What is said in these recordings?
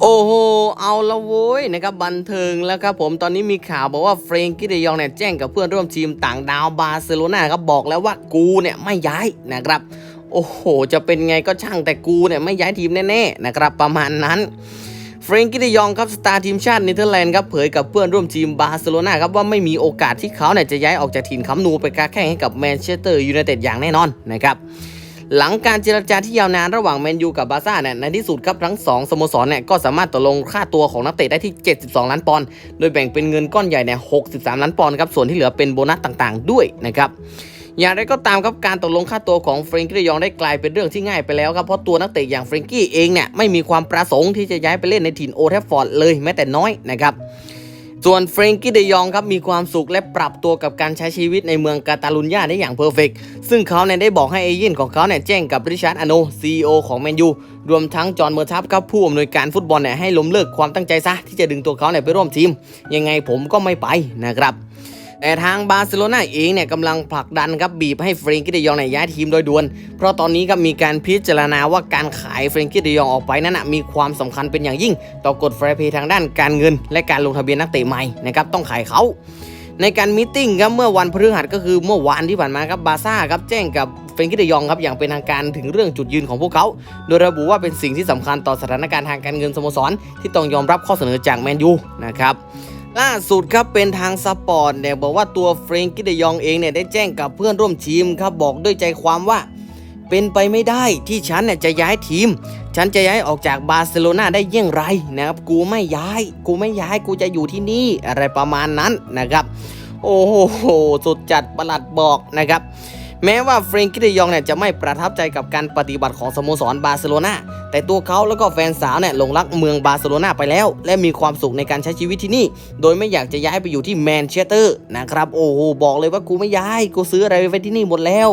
โอ้โห เอาละโว้ยนะครับบันเทิงแล้วครับผมตอนนี้มีข่าวบอกว่าเฟรงกี้เดยองเนี่ยแจ้งกับเพื่อนร่วมทีมต่างดาวบาร์เซโลนาครับบอกแล้วว่ากูเนี่ยไม่ย้ายนะครับ โอ้โห จะเป็นไงก็ช่างแต่กูเนี่ยไม่ย้ายทีมแน่ๆนะครับประมาณนั้นเฟรงกี้เดยองครับสตาร์ทีมชาติเนเธอร์แลนด์ครับเผยกับเพื่อนร่วมทีมบาร์เซโลนาครับว่าไม่มีโอกาสที่เขาเนี่ยจะย้ายออกจากถิ่นคำนูไปค้าแข่งให้กับแมนเชสเตอร์ยูไนเต็ดอย่างแน่นอนนะครับ หลังการเจรจาที่ยาวนานระหว่างแมนยูกับบาซ่าเนี่ยในที่สุดครับทั้งสองสโมสรเนี่ยก็สามารถตกลงค่าตัวของนักเตะได้ที่ 72 ล้านปอนด์โดยแบ่งเป็นเงินก้อนใหญ่เนี่ย63 ล้านปอนด์ครับส่วนที่เหลือเป็นโบนัสต่างๆ ด้วยนะครับอย่างไรก็ตามครับการตกลงค่าตัวของเฟรนกี้ยองได้กลายเป็นเรื่องที่ง่ายไปแล้วครับเพราะตัวนักเตะอย่างเฟรนกี้เองเนี่ยไม่มีความประสงค์ที่จะย้ายไปเล่นในถิ่นโอแทฟฟอร์ดเลยแม้แต่น้อยนะครับ ส่วนเฟรงกี้เดยองครับมีความสุขและปรับตัวกับการใช้ชีวิตในเมืองกาตาลุญญาได้อย่างเพอร์เฟกซึ่งเขาเนี่ยได้บอกให้เอเย่นของเขาเนี่ยแจ้งกับริชาร์ดอโนซีอของแมนยูรวมทั้งจอห์นเมอร์ทับครับผู้อำนวยการฟุตบอลเนี่ยให้ล้มเลิกความตั้งใจซะที่จะดึงตัวเขาเนี่ยไปร่วมทีม ยังไงผมก็ไม่ไปนะครับ แต่ทางบาร์เซโลนาเองเนี่ยกำลังผลักดันครับบีบให้เฟรนกี้เดยองเนี่ยย้ายทีมโดยด่วน เพราะตอนนี้ครับมีการพิจารณาว่าการขายเฟรนกี้เดยองออกไปนั้นนะมีความสำคัญเป็นอย่างยิ่ง ต่อกฎแฟร์เพย์ทางด้านการเงิน และการลงทะเบียนนักเตะใหม่นะครับต้องขายเขาในการมีตติ้งครับเมื่อวันพฤหัสก็คือเมื่อวานที่ผ่านมาครับบาซ่าครับแจ้งกับเฟรนกี้เดยองครับอย่างเป็นทางการถึงเรื่องจุดยืนของพวกเขา โดยระบุว่าเป็นสิ่งที่สำคัญต่อสถานการณ์ทางการเงินสโมสร ที่ต้องยอมรับข้อเสนอจากแมนยูนะครับ ล่าสุดครับเป็นทางสปอร์ตเนี่ยบอกว่าตัวเฟรงกี้เดยองเองเนี่ยได้แจ้งกับเพื่อนร่วมทีมครับบอกด้วยใจความว่า เป็นไปไม่ได้ที่ฉันเนี่ยจะย้ายทีม ฉันจะย้ายออกจากบาร์เซโลนาได้เยี่ยงไรนะครับกูไม่ย้าย กูไม่ย้ายกูจะอยู่ที่นี่อะไรประมาณนั้นนะครับ โอ้โหสุดจัดประหลัดบอกนะครับ แม้ว่าเฟรงกี้เดยองเนี่ยจะไม่ประทับใจกับการปฏิบัติของสโมสรบาร์เซโลนาแต่ตัวเขาแล้วก็แฟนสาวเนี่ยหลงรักเมืองบาร์เซโลนาไปแล้ว และมีความสุขในการใช้ชีวิตที่นี่ โดยไม่อยากจะย้ายไปอยู่ที่แมนเชสเตอร์นะครับโอ้โหบอกเลยว่ากูไม่ย้ายกูซื้ออะไรไว้ที่นี่หมดแล้ว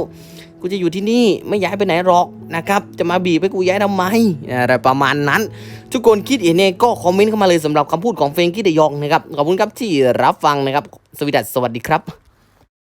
กูจะอยู่ที่นี่ไม่ย้ายไปไหนหรอกนะครับ จะมาบีบให้กูย้ายทำไมอะไรประมาณนั้น ทุกคนคิดเห็นเนี่ยก็คอมเมนต์เข้ามาเลยสำหรับคำพูดของเฟรงกี้เดยองนะครับ ขอบคุณครับที่รับฟังนะครับ สวัสดีสวัสดีครับ